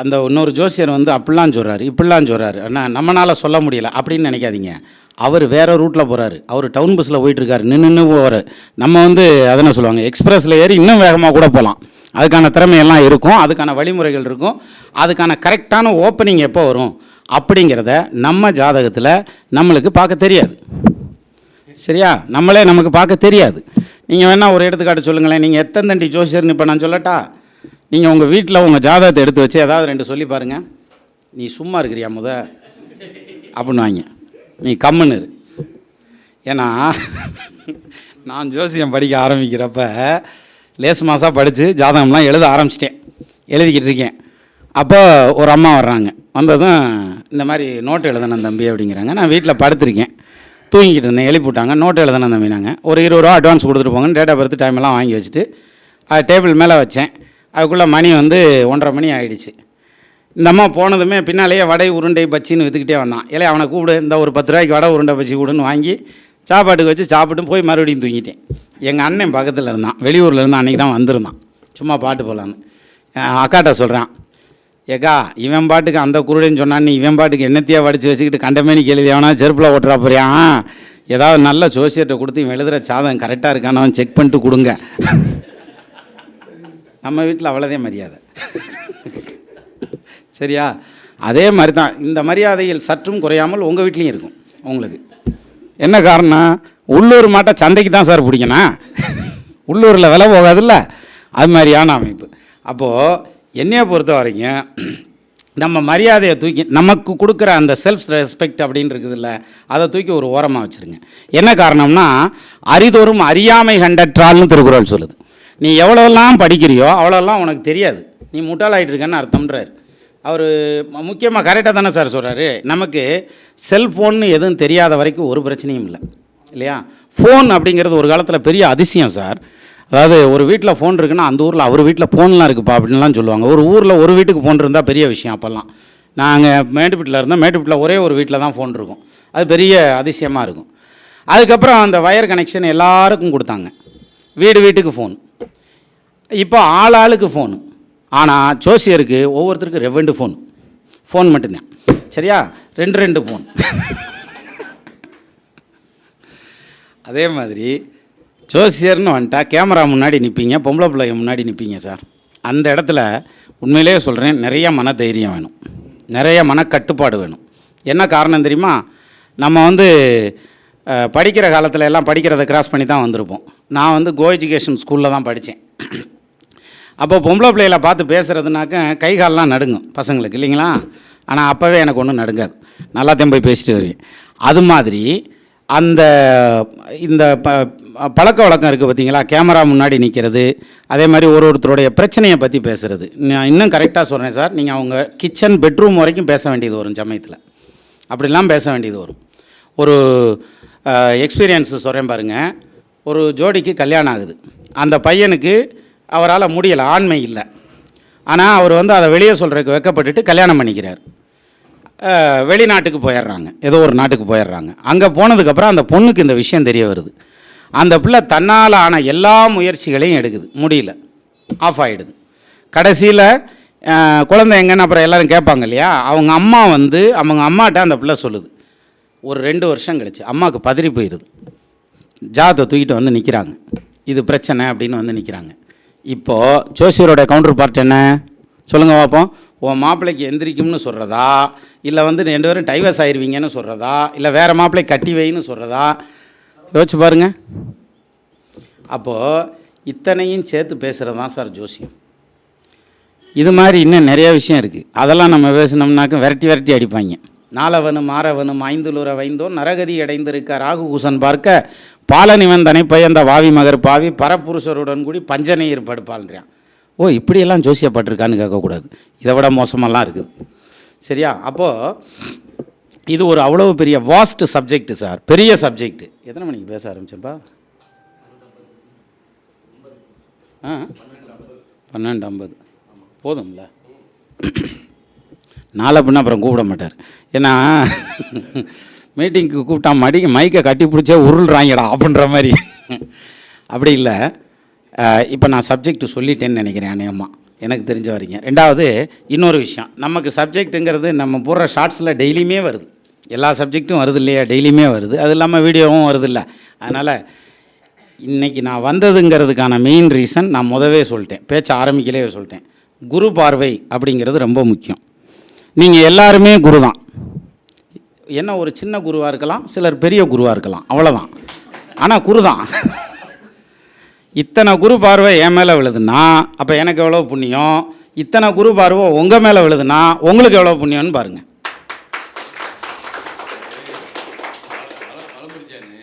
S1: அந்த இன்னொரு ஜோசியர் வந்து அப்படிலாம் சொல்கிறாரு இப்படிலாம் சொல்கிறாரு ஆனால் நம்மளால் சொல்ல முடியல. அப்படின்னு நினைக்காதீங்க. அவர் வேறு ரூட்டில் போகிறாரு அவர் டவுன் பஸ்ஸில் போயிட்டுருக்காரு. நின்று நின்று போவார். நம்ம வந்து அதென்ன சொல்லுவாங்க? எக்ஸ்பிரஸில் ஏறி இன்னும் வேகமாக கூட போகலாம் அதுக்கான திறமையெல்லாம் இருக்கும். அதுக்கான வழிமுறைகள் இருக்கும். அதுக்கான கரெக்டான ஓப்பனிங் எப்போ வரும்? அப்படிங்கிறத நம்ம ஜாதகத்தில் நம்மளுக்கு பார்க்க தெரியாது. சரியா? நம்மளே நமக்கு பார்க்க தெரியாது. நீங்கள் வேணால் ஒரு எடுத்துக்காட்டு சொல்லுங்களேன். நீங்கள் எத்தனை தண்டி ஜோசியர்னு இப்போ நான் சொல்லட்டா? நீங்கள் உங்கள் வீட்டில் உங்கள் ஜாதகத்தை எடுத்து வச்சு ஏதாவது ரெண்டு சொல்லி பாருங்க. நீ சும்மா இருக்கிறியா முத? அப்படின்னு வாங்க நீ கம்முன்னு இரு. ஏன்னா நான் ஜோசியம் படிக்க ஆரம்பிக்கிறப்ப லேஸ் மாதம் படித்து ஜாதகம்லாம் எழுத ஆரம்பிச்சிட்டேன். எழுதிக்கிட்டு இருக்கேன். அப்போ ஒரு அம்மா வர்றாங்க. வந்ததும் இந்த மாதிரி நோட்டு எழுதணும் தம்பி அப்படிங்கிறாங்க. நான் வீட்டில் படுத்திருக்கேன். தூங்கிக்கிட்டு இருந்தேன். எழுப்பிவிட்டாங்க நோட்டு எழுதணும் தம்பினாங்க ஒரு இருபது ரூபா அட்வான்ஸ் கொடுத்துட்டு போங்கன்னு டேட் ஆஃப் பர்த் டைம் எல்லாம் வாங்கி வச்சுட்டு அது டேபிள் மேலே வச்சேன். அதுக்குள்ளே மணி வந்து ஒன்றரை மணி ஆகிடுச்சு இந்த அம்மா போனதுமே பின்னாலேயே வடை உருண்டை பச்சின்னு விற்றுக்கிட்டே வந்தான். இல்லை அவனை கூப்பிடு இந்த ஒரு பத்து ரூபாய்க்கு வடை உருண்டை பச்சி கூடுன்னு வாங்கி சாப்பாட்டுக்கு வச்சு சாப்பிட்டு போய் மறுபடியும் தூங்கிட்டேன். எங்கள் அண்ணன் பக்கத்தில் இருந்தான். வெளியூரில் இருந்தான். அன்றைக்கி தான் வந்திருந்தான். சும்மா பாட்டு போகலான்னு அக்காட்ட சொல்கிறான் ஏக்கா இவன் பாட்டுக்கு அந்த குருடன்னு சொன்னான்னு இவன் பாட்டுக்கு என்னத்தையா வடித்து வச்சுக்கிட்டு கண்டமேனி எழுதி செருப்பில் ஓட்டுறா போறியான் ஏதாவது நல்ல சோசியத்தை கொடுத்து இவன் எழுதுகிற சாதம் கரெக்டாக இருக்கானவன் செக் பண்ணிட்டு கொடுங்க. நம்ம வீட்டில் அவ்வளோதே மரியாதை. சரியா? அதே மாதிரி தான் இந்த மரியாதையில் சற்றும் குறையாமல் உங்கள் வீட்லேயும் இருக்கும் உங்களுக்கு. என்ன காரணம் உள்ளூர் மாட்டை சந்தைக்கு தான் சார் பிடிக்கணும். உள்ளூரில் விலை போகாதுல்ல? அது மாதிரியான அமைப்பு. அப்போது என்னையை பொறுத்த வரைக்கும் நம்ம மரியாதையை தூக்கி நமக்கு கொடுக்குற அந்த செல்ஃப் ரெஸ்பெக்ட் அப்படின்னு இருக்குதுல்ல அதை தூக்கி ஒரு ஓரமாக வச்சுருங்க. என்ன காரணம்னா அரிதோறும் அறியாமை கண்டற்றால்னு திருக்குறள் சொல்லுது. நீ எவ்வளோலாம் படிக்கிறியோ அவ்வளோலாம் உனக்கு தெரியாது. நீ முட்டாளாயிட்டு இருக்கேன்னு அர்த்தம்ன்றார். அவர் முக்கியமாக கரெக்டாக தானே சார் சொல்கிறாரு நமக்கு செல்ஃபோன்னு எதுவும் தெரியாத வரைக்கும் ஒரு பிரச்சனையும் இல்லை. இல்லையா? ஃபோன் அப்படிங்கிறது ஒரு காலத்தில் பெரிய அதிசயம் சார் அதாவது ஒரு வீட்டில் ஃபோன் இருக்குன்னா அந்த ஊரில் அவர் வீட்டில் ஃபோன்லாம் இருக்குப்பா அப்படின்லாம் சொல்லுவாங்க. ஒரு ஊரில் ஒரு வீட்டுக்கு ஃபோன் இருந்தால் பெரிய விஷயம் அப்போல்லாம். நாங்கள் மேட்டுப்பட்டில் இருந்தோம். மேட்டுப்பட்டில் ஒரே ஒரு வீட்டில் தான் ஃபோன் இருக்கும். அது பெரிய அதிசயமாக இருக்கும். அதுக்கப்புறம் அந்த வயர் கனெக்ஷன் எல்லாருக்கும் கொடுத்தாங்க. வீடு வீட்டுக்கு ஃபோன் இப்போ ஆள் ஆளுக்கு ஃபோனு ஆனால் ஜோசியருக்கு ஒவ்வொருத்தருக்கும் ரெவெண்டு ஃபோன் ஃபோன் மட்டும்தான். சரியா? ரெண்டு ரெண்டு ஃபோன் அதே மாதிரி ஜோசியர்னு வந்துட்டா கேமரா முன்னாடி நிற்பீங்க பொம்பளை பிள்ளைங்க முன்னாடி நிற்பீங்க சார். அந்த இடத்துல உண்மையிலேயே சொல்கிறேன் நிறைய மன தைரியம் வேணும். நிறைய மனக்கட்டுப்பாடு வேணும். என்ன காரணம் தெரியுமா? நம்ம வந்து படிக்கிற காலத்தில் எல்லாம் படிக்கிறத கிராஸ் பண்ணி தான் வந்திருப்போம். நான் வந்து கோ எஜுகேஷன் ஸ்கூலில் தான் படித்தேன் அப்போ பொம்பளை பிள்ளைகளை பார்த்து பேசுகிறதுனாக்க கை கால்லாம் நடுங்கும் பசங்களுக்கு இல்லைங்களா? ஆனால் அப்போவே எனக்கு ஒன்றும் நடுங்காது. நல்லாத்தையும் போய் பேசிட்டு வருவேன். அது மாதிரி அந்த இந்த ப பழக்க வழக்கம் இருக்குது பார்த்தீங்களா? கேமரா முன்னாடி நிற்கிறது அதே மாதிரி ஒரு ஒருத்தருடைய பிரச்சனையை பற்றி பேசுகிறது நான் இன்னும் கரெக்டாக சொல்கிறேன் சார். நீங்கள் அவங்க கிச்சன் பெட்ரூம் வரைக்கும் பேச வேண்டியது வரும் சமயத்தில். அப்படிலாம் பேச வேண்டியது வரும். ஒரு எக்ஸ்பீரியன்ஸ் சொல்கிறேன் பாருங்கள் ஒரு ஜோடிக்கு கல்யாணம் ஆகுது. அந்த பையனுக்கு அவரால் முடியலை ஆண்மை இல்லை. ஆனால் அவர் வந்து அதை வெளியே சொல்கிறதுக்கு வெக்கப்பட்டுட்டு கல்யாணம் பண்ணிக்கிறார். வெளிநாட்டுக்கு போயிடுறாங்க. ஏதோ ஒரு நாட்டுக்கு போயிடுறாங்க. அங்கே போனதுக்கப்புறம் அந்த பொண்ணுக்கு இந்த விஷயம் தெரிய வருது. அந்த பிள்ளை தன்னால் ஆன எல்லா முயற்சிகளையும் எடுக்குது. முடியல. ஆஃப் ஆகிடுது கடைசியில் குழந்தை எங்கன்னு அப்புறம் எல்லோரும் கேட்பாங்க இல்லையா? அவங்க அம்மா வந்து அவங்க அம்மாட்ட அந்த பிள்ளை சொல்லுது. ஒரு ரெண்டு வருஷம் கழிச்சு அம்மாவுக்கு பதறி போயிடுது ஜாத்தை தூக்கிட்டு வந்து நிற்கிறாங்க இது பிரச்சனை அப்படின்னு வந்து நிற்கிறாங்க இப்போது ஜோசியரோட கவுண்டர் பார்ட் என்ன? சொல்லுங்கள் பார்ப்போம் உன் மாப்பிள்ளைக்கு எந்திரிக்கும்னு சொல்கிறதா இல்லை வந்து ரெண்டு பேரும் டைவர்ஸ் ஆயிடுவீங்கன்னு சொல்கிறதா இல்லை வேறு மாப்பிள்ளை கட்டி வைன்னு சொல்கிறதா யோசிச்சு பாருங்க. அப்போது இத்தனையும் சேர்த்து பேசுகிறது தான் சார் ஜோசியம். இது மாதிரி இன்னும் நிறைய விஷயம் இருக்குது அதெல்லாம் நம்ம பேசினோம்னாக்க விரட்டி விரட்டி அடிப்பாங்க. நாலவனும் மாறவனும் ஐந்துலுற வைந்தோன் நரகதி அடைந்திருக்க ராகு குசன் பார்க்க பாலனிவன் தனை பயந்த வாவி மகர் பாவி பரப்புருஷருடன் கூடி பஞ்சனையர் படுப்பாள்ன்றான். ஓ இப்படியெல்லாம் ஜோசியப்பட்டிருக்கான்னு கேட்கக்கூடாது. இதை விட மோசமெல்லாம் இருக்குது. சரியா? அப்போது இது ஒரு அவ்வளவு பெரிய வாஸ்ட் சப்ஜெக்ட் சார். பெரிய சப்ஜெக்ட் எத்தனை மணிக்கு பேச ஆரம்பிச்சப்பா ஆ? பன்னெண்டு ஐம்பது. போதும்ல. நாளை பின்ன அப்புறம் கூப்பிட மாட்டார். ஏன்னா மீட்டிங்க்கு கூப்பிட்டா மடி மைக்கை கட்டி பிடிச்சே உருள்றாங்கடா அப்படின்ற மாதிரி. அப்படி இல்லை. இப்போ நான் சப்ஜெக்ட் சொல்லிட்டேன்னு நினைக்கிறேன் அநேகமாக எனக்கு தெரிஞ்ச வரைக்கும். ரெண்டாவது இன்னொரு விஷயம். நமக்கு சப்ஜெக்ட்டுங்கிறது நம்ம போடுற ஷார்ட்ஸில் டெய்லியுமே வருது. எல்லா சப்ஜெக்ட்டும் வருது இல்லையா? டெய்லியுமே வருது. அது இல்லாமல் வீடியோவும் வருது இல்லை. அதனால் இன்னைக்கு நான் வந்ததுங்கிறதுக்கான மெயின் ரீசன் நான் முதவே சொல்லிட்டேன். பேச்ச ஆரம்பிக்கலே சொல்லிட்டேன். குரு பார்வை அப்படிங்கிறது ரொம்ப முக்கியம். நீங்கள் எல்லாருமே குரு தான் என்ன ஒரு சின்ன குருவாக இருக்கலாம் சிலர் பெரிய குருவாக இருக்கலாம். அவ்வளோதான் ஆனால் குரு தான் இத்தனை குரு பார்வை என் மேலே விழுதுன்னா அப்போ எனக்கு எவ்வளோ புண்ணியம்? இத்தனை குரு பார்வை உங்கள் மேலே விழுதுன்னா உங்களுக்கு எவ்வளோ புண்ணியம்னு பாருங்கள்
S3: வளமுடிச்சான்னு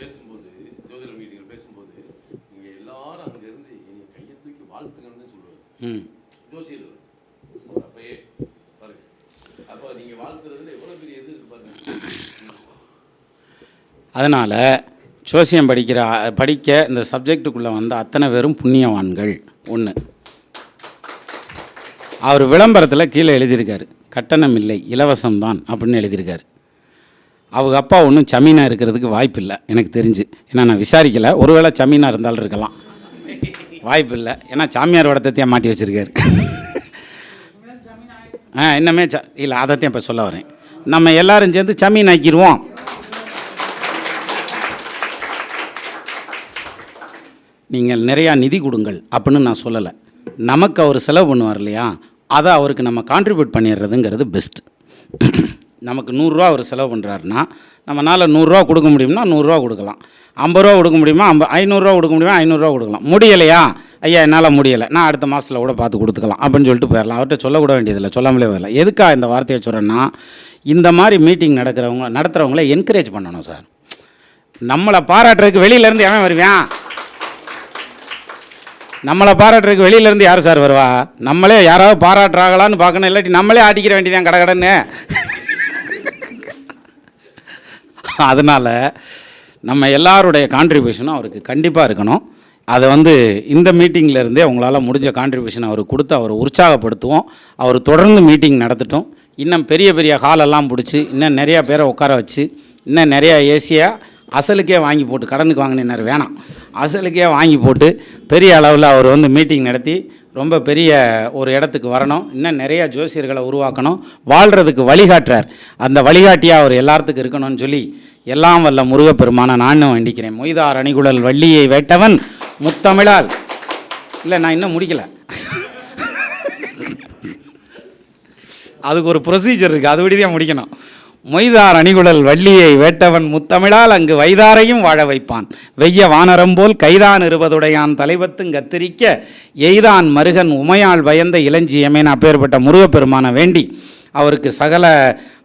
S3: பேசும்போது ஜோதிட மீட்டிங்கில் பேசும்போது நீங்க எல்லாரும் அங்க இருந்து என்னை கையை தூக்கி வாழ்த்துங்கன்னு தான் சொல்லுவாரு
S1: ம்
S3: ஜோசியர் அப்பயே பாருங்க அப்போ நீங்க வாழ்த்துறதுல எவ்வளவு பெரிய இது இருக்கு பாருங்க
S1: அதனால் ஜோசியம் படிக்கிற படிக்க இந்த சப்ஜெக்ட்டுக்குள்ளே வந்த அத்தனை பேரும் புண்ணியவான்கள். ஒன்று அவர் விளம்பரத்தில் கீழே எழுதியிருக்காரு. கட்டணம் இல்லை இலவசம்தான் அப்படின்னு எழுதியிருக்காரு. அவங்க அப்பா ஒன்றும் சமீனாக இருக்கிறதுக்கு வாய்ப்பு இல்லை எனக்கு தெரிஞ்சு. ஏன்னா நான் விசாரிக்கலை. ஒருவேளை சமீனாக இருந்தாலும் இருக்கலாம். வாய்ப்பு இல்லை. ஏன்னா சாமியார் வடத்தையும் மாட்டி வச்சுருக்காரு. ஆ இன்னமே ச இல்லை அதைத்தான் இப்போ சொல்ல வரேன். நம்ம எல்லாரும் சேர்ந்து சமீன் ஆக்கிடுவோம் நீங்கள் நிறையா நிதி கொடுங்கள் அப்படின்னு நான் சொல்லலை. நமக்கு அவர் செலவு பண்ணுவார் இல்லையா? அதை அவருக்கு நம்ம கான்ட்ரிபியூட் பண்ணிடுறதுங்கிறது பெஸ்ட் நமக்கு நூறுரூவா அவர் செலவு பண்ணுறாருன்னா நம்மளால் நூறுரூவா கொடுக்க முடியும்னா நூறுரூவா கொடுக்கலாம். ஐம்பது ரூபா கொடுக்க முடியுமா? ஐம்ப ஐநூறுரூவா கொடுக்க முடியுமா? ஐநூறுரூவா கொடுக்கலாம். முடியலையா? ஐயா என்னால் முடியலை. நான் அடுத்த மாதத்தில் கூட பார்த்து கொடுத்துக்கலாம் அப்படின்னு சொல்லிட்டு போயிடலாம். அவர்கிட்ட சொல்லக்கூட வேண்டியதில்லை. சொல்லாமலே வரல. எதுக்காக இந்த வார்த்தையை சொல்கிறேன்னா இந்த மாதிரி மீட்டிங் நடக்கிறவங்க நடத்துகிறவங்கள என்கரேஜ் பண்ணணும் சார். நம்மளை பாராட்டுறதுக்கு வெளியிலேருந்து எவன் வருவான் நம்மளை பாராட்டுறதுக்கு வெளியிலேருந்து யார் சார் வருவா? நம்மளே யாராவது பாராட்டுறாங்களான்னு பார்க்கணும் இல்லாட்டி நம்மளே ஆட்டிக்கிற வேண்டியதான் கடகடன்னு. அதனால் நம்ம எல்லாருடைய கான்ட்ரிபியூஷனும் அவருக்கு கண்டிப்பாக இருக்கணும். அதை வந்து இந்த மீட்டிங்கில் இருந்தே உங்களால் முடிஞ்ச கான்ட்ரிபியூஷன் அவருக்கு கொடுத்து அவரை உற்சாகப்படுத்துவோம். அவர் தொடர்ந்து மீட்டிங் நடத்தட்டும். இன்னும் பெரிய பெரிய ஹாலெல்லாம் பிடிச்சி இன்னும் நிறையா பேரை உட்கார வச்சு இன்னும் நிறையா ஏசியாக அசலுக்கே வாங்கி போட்டு கடனுக்கு வாங்கினார் வேணாம். அசலுக்கே வாங்கி போட்டு பெரிய அளவில் அவர் வந்து மீட்டிங் நடத்தி ரொம்ப பெரிய ஒரு இடத்துக்கு வரணும் இன்னும் நிறைய ஜோசியர்களை உருவாக்கணும் வாழ்கிறதுக்கு வழிகாட்டுறார். அந்த வழிகாட்டியாக அவர் எல்லாத்துக்கும் இருக்கணும்னு சொல்லி எல்லாம் வல்ல முருகப்பெருமான நானும் வண்டிக்கிறேன். மொய்தார் அணிகுழல் வள்ளியை வேட்டவன் முத்தமிழால். இல்லை நான் இன்னும் முடிக்கலை. அதுக்கு ஒரு ப்ரொசீஜர் இருக்குது அது தான் முடிக்கணும். மொய்தார் அணிகுழல் வள்ளியை வேட்டவன் முத்தமிழால் அங்கு வைதாரையும் வாழ வைப்பான். வெய்ய வானரம்போல் கைதான் இருபதுடையான் தலைவத்தும் கத்திரிக்க எய்தான் மருகன் உமையால் பயந்த இளஞ்சியமேன் அப்பேற்பட்ட முருகப்பெருமான வேண்டி அவருக்கு சகல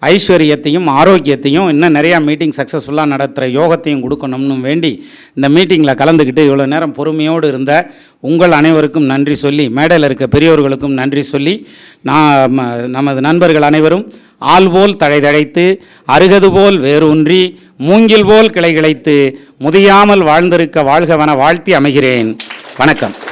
S1: ஐஸ்வர்யத்தையும் ஆரோக்கியத்தையும் இன்னும் நிறையா மீட்டிங் சக்ஸஸ்ஃபுல்லாக நடத்துகிற யோகத்தையும் கொடுக்கணும்னு வேண்டி இந்த மீட்டிங்கில் கலந்துக்கிட்டு இவ்வளோ நேரம் பொறுமையோடு இருந்த உங்கள் அனைவருக்கும் நன்றி சொல்லி மேடையில் இருக்க பெரியோர்களுக்கும் நன்றி சொல்லி நான் நமது நண்பர்கள் அனைவரும் ஆள் போல் தழைதழைத்து அருகது போல் வேரூன்றி மூங்கில் போல் கிளை கிளைத்து முதியாமல் வாழ்ந்திருக்க வாழ்கவன வாழ்த்தி அமைகிறேன். வணக்கம்.